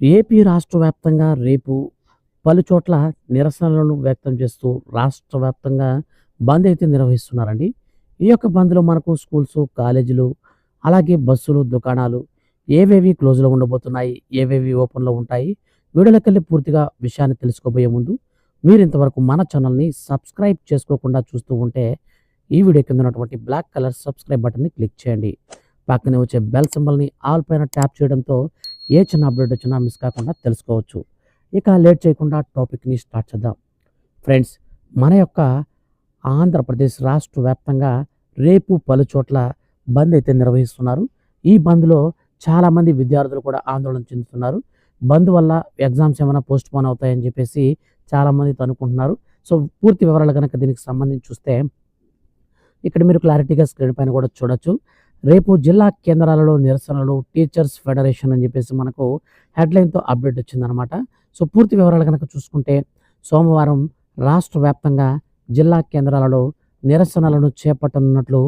AP రాష్ట్ర వ్యాప్తంగా రేపు పలు చోట్ల నిరసనలను వ్యక్తం చేస్తూ రాష్ట్ర వ్యాప్తంగా బంద్ అయితే నిర్వహిస్తున్నారండి. ఈ యొక్క బంద్లో మనకు స్కూల్స్ కాలేజీలు అలాగే బస్సులు దుకాణాలు ఏవేవి క్లోజ్లో ఉండబోతున్నాయి ఏవేవి ఓపెన్లో ఉంటాయి వీడియోలకెళ్ళి పూర్తిగా విషయాన్ని తెలుసుకోబోయే ముందు మీరు ఇంతవరకు మన ఛానల్ని సబ్స్క్రైబ్ చేసుకోకుండా చూస్తూ ఉంటే ఈ వీడియో కింద ఉన్నటువంటి బ్లాక్ కలర్ సబ్స్క్రైబ్ బటన్ని క్లిక్ చేయండి. పక్కనే వచ్చే బెల్ సింబల్ని ఆల్ పైన ట్యాప్ చేయడంతో ఏ చిన్న అప్డేట్ వచ్చినా మిస్ కాకుండా తెలుసుకోవచ్చు. ఇక లేట్ చేయకుండా టాపిక్ని స్టార్ట్ చేద్దాం. ఫ్రెండ్స్ మన యొక్క ఆంధ్రప్రదేశ్ రాష్ట్ర వ్యాప్తంగా రేపు పలు చోట్ల బంద్ అయితే నిర్వహిస్తున్నారు. ఈ బంద్లో చాలామంది విద్యార్థులు కూడా ఆందోళన చెందుతున్నారు. బంద్ వల్ల ఎగ్జామ్స్ ఏమైనా పోస్ట్ పోన్ అవుతాయని చెప్పేసి చాలామంది అనుకుంటున్నారు సో పూర్తి వివరాలు కనుక దీనికి సంబంధించి చూస్తే ఇక్కడ మీరు క్లారిటీగా స్క్రీన్ పైన కూడా చూడొచ్చు. రేపు జిల్లా కేంద్రాలలో నిరసనలు టీచర్స్ ఫెడరేషన్ అని చెప్పేసి మనకు హెడ్లైన్తో అప్డేట్ వచ్చిందనమాట సో పూర్తి వివరాలు కనుక చూసుకుంటే సోమవారం రాష్ట్ర వ్యాప్తంగా జిల్లా కేంద్రాలలో నిరసనలను చేపట్టనున్నట్లు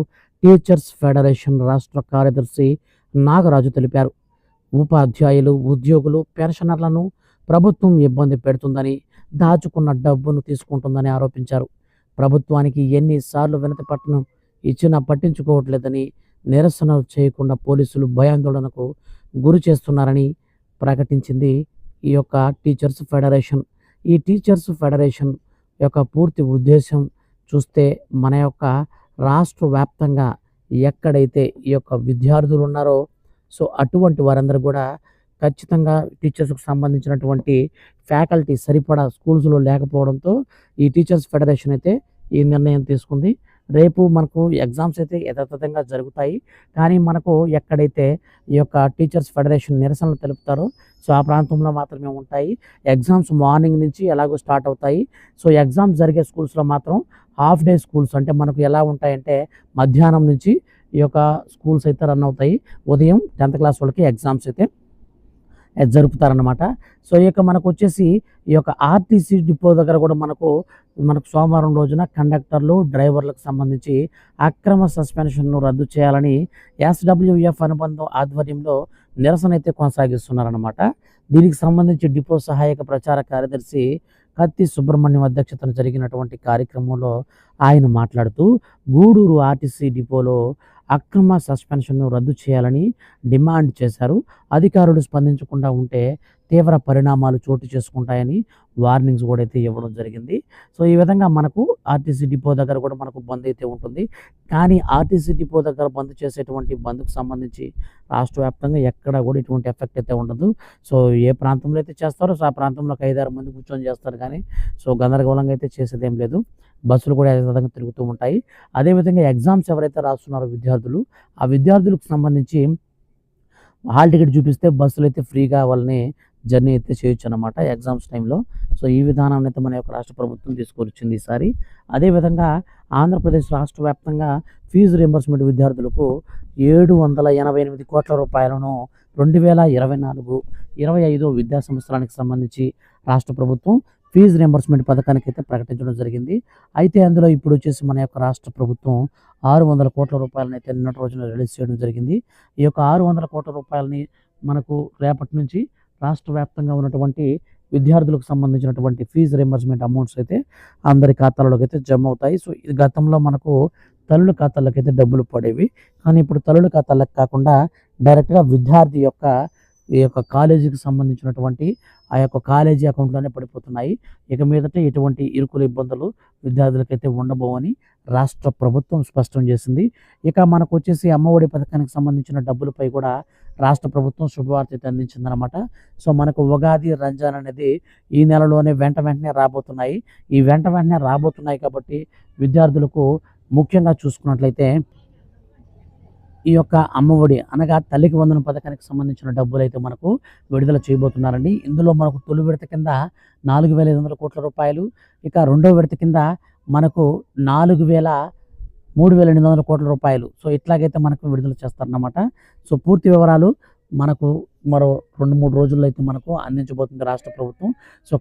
టీచర్స్ ఫెడరేషన్ రాష్ట్ర కార్యదర్శి నాగరాజు తెలిపారు. ఉపాధ్యాయులు ఉద్యోగులు పెన్షనర్లను ప్రభుత్వం ఇబ్బంది పెడుతుందని దాచుకున్న డబ్బును తీసుకుంటుందని ఆరోపించారు. ప్రభుత్వానికి ఎన్నిసార్లు వినతి పట్టణం ఇచ్చినా పట్టించుకోవట్లేదని నిరసనలు చేయకుండా పోలీసులు భయాందోళనకు గురి చేస్తున్నారని ప్రకటించింది ఈ యొక్క టీచర్స్ ఫెడరేషన్. ఈ టీచర్స్ ఫెడరేషన్ యొక్క పూర్తి ఉద్దేశం చూస్తే మన యొక్క రాష్ట్ర వ్యాప్తంగా ఎక్కడైతే ఈ యొక్క విద్యార్థులు ఉన్నారో సో అటువంటి వారందరూ కూడా ఖచ్చితంగా టీచర్స్కు సంబంధించినటువంటి ఫ్యాకల్టీ సరిపడా స్కూల్స్లో లేకపోవడంతో ఈ టీచర్స్ ఫెడరేషన్ అయితే ఈ నిర్ణయం తీసుకుంది. రేపు మనకు ఎగ్జామ్స్ అయితే యథాతథంగా జరుగుతాయి. కానీ మనకు ఎక్కడైతే ఈ యొక్క టీచర్స్ ఫెడరేషన్ నిరసనలు తెలుపుతారో సో ఆ ప్రాంతంలో మాత్రమే ఉంటాయి. ఎగ్జామ్స్ మార్నింగ్ నుంచి ఎలాగో స్టార్ట్ అవుతాయి. సో ఎగ్జామ్స్ జరిగే స్కూల్స్లో మాత్రం హాఫ్ డే స్కూల్స్ అంటే మనకు ఎలా ఉంటాయంటే మధ్యాహ్నం నుంచి ఈ యొక్క స్కూల్స్ అయితే రన్ అవుతాయి. ఉదయం టెన్త్ క్లాస్ వాళ్ళకి ఎగ్జామ్స్ అయితే జరుపుతారనమాట సో ఈ యొక్క మనకు వచ్చేసి ఈ యొక్క ఆర్టీసీ డిపో దగ్గర కూడా మనకు మనకు సోమవారం రోజున కండక్టర్లు డ్రైవర్లకు సంబంధించి అక్రమ సస్పెన్షన్ను రద్దు చేయాలని ఎస్డబ్ల్యూఎఫ్ అనుబంధం ఆధ్వర్యంలో నిరసన అయితే కొనసాగిస్తున్నారనమాట దీనికి సంబంధించి డిపో సహాయక ప్రచార కార్యదర్శి కత్తి సుబ్రహ్మణ్యం అధ్యక్షతన జరిగినటువంటి కార్యక్రమంలో ఆయన మాట్లాడుతూ గూడూరు ఆర్టీసీ డిపోలో అక్రమ సస్పెన్షన్ను రద్దు చేయాలని డిమాండ్ చేశారు. అధికారులు స్పందించకుండా ఉంటే తీవ్ర పరిణామాలు చోటు చేసుకుంటాయని వార్నింగ్స్ కూడా అయితే ఇవ్వడం జరిగింది. సో ఈ విధంగా మనకు ఆర్టీసీ డిపో దగ్గర కూడా మనకు బంద్ అయితే ఉంటుంది. కానీ ఆర్టీసీ డిపో దగ్గర బంద్ చేసేటువంటి బంద్కు సంబంధించి రాష్ట్ర వ్యాప్తంగా ఎక్కడ కూడా ఇటువంటి ఎఫెక్ట్ అయితే ఉండదు. సో ఏ ప్రాంతంలో అయితే చేస్తారో సో ఆ ప్రాంతంలో ఒక ఐదారు మంది కూర్చొని చేస్తారు కానీ సో గందరగోళంగా అయితే చేసేదేం లేదు. బస్సులు కూడా యథాతథంగా తిరుగుతూ ఉంటాయి. అదేవిధంగా ఎగ్జామ్స్ ఎవరైతే రాస్తున్నారో విద్యార్థులు ఆ విద్యార్థులకు సంబంధించి హాల్ టికెట్ చూపిస్తే బస్సులు అయితే ఫ్రీగా వాళ్ళని జర్నీ అయితే చేయొచ్చు అనమాట ఎగ్జామ్స్ టైంలో. సో ఈ విధానాన్ని అయితే మన యొక్క రాష్ట్ర ప్రభుత్వం తీసుకొచ్చింది ఈసారి. అదేవిధంగా ఆంధ్రప్రదేశ్ రాష్ట్ర వ్యాప్తంగా ఫీజు రియంబర్స్మెంట్ విద్యార్థులకు ఏడు వందల ఎనభై ఎనిమిది కోట్ల రూపాయలను రెండు వేల ఇరవై నాలుగు ఇరవై ఐదు విద్యా సంవత్సరానికి సంబంధించి రాష్ట్ర ప్రభుత్వం ఫీజు రియంబర్స్మెంట్ పథకానికి అయితే ప్రకటించడం జరిగింది. అయితే అందులో ఇప్పుడు వచ్చేసి మన యొక్క రాష్ట్ర ప్రభుత్వం ఆరు వందల కోట్ల రూపాయలను అయితే నిన్నటి రోజున రిలీజ్ చేయడం జరిగింది. ఈ యొక్క ఆరు వందల కోట్ల రూపాయలని మనకు రేపటి నుంచి రాష్ట్ర వ్యాప్తంగా ఉన్నటువంటి విద్యార్థులకు సంబంధించినటువంటి ఫీజు రియంబర్స్మెంట్ అమౌంట్స్ అయితే అందరి ఖాతాలలోకి అయితే జమ అవుతాయి. సో ఇది గతంలో మనకు తల్లుల ఖాతాలకు అయితే డబ్బులు పడేవి. కానీ ఇప్పుడు తల్లుల ఖాతాలకు కాకుండా డైరెక్ట్గా విద్యార్థి యొక్క ఈ యొక్క కాలేజీకి సంబంధించినటువంటి ఆ యొక్క కాలేజీ అకౌంట్లోనే పడిపోతున్నాయి. ఇక మీదట ఎటువంటి ఇరుకుల ఇబ్బందులు విద్యార్థులకైతే ఉండబోవని రాష్ట్ర ప్రభుత్వం స్పష్టం చేసింది. ఇక మనకు వచ్చేసి అమ్మఒడి పథకానికి సంబంధించిన డబ్బులపై కూడా రాష్ట్ర ప్రభుత్వం శుభవార్త అయితే అందించిందనమాట సో మనకు ఉగాది రంజాన్ అనేది ఈ నెలలోనే వెంట వెంటనే రాబోతున్నాయి. ఈ వెంట వెంటనే రాబోతున్నాయి కాబట్టి విద్యార్థులకు ముఖ్యంగా చూసుకున్నట్లయితే ఈ యొక్క అమ్మఒడి అనగా తల్లికి వందన పథకానికి సంబంధించిన డబ్బులు అయితే మనకు విడుదల చేయబోతున్నారండి. ఇందులో మనకు తొలి విడత కింద నాలుగు వేల ఐదు వందల కోట్ల రూపాయలు ఇక రెండో విడత కింద మనకు నాలుగు వేల మూడు వేల ఎనిమిది వందల కోట్ల రూపాయలు. సో ఇట్లాగైతే మనకు విడుదల చేస్తారన్నమాట. సో పూర్తి వివరాలు మనకు మరో రెండు మూడు రోజుల్లో అయితే మనకు అందించబోతుంది రాష్ట్ర ప్రభుత్వం. సో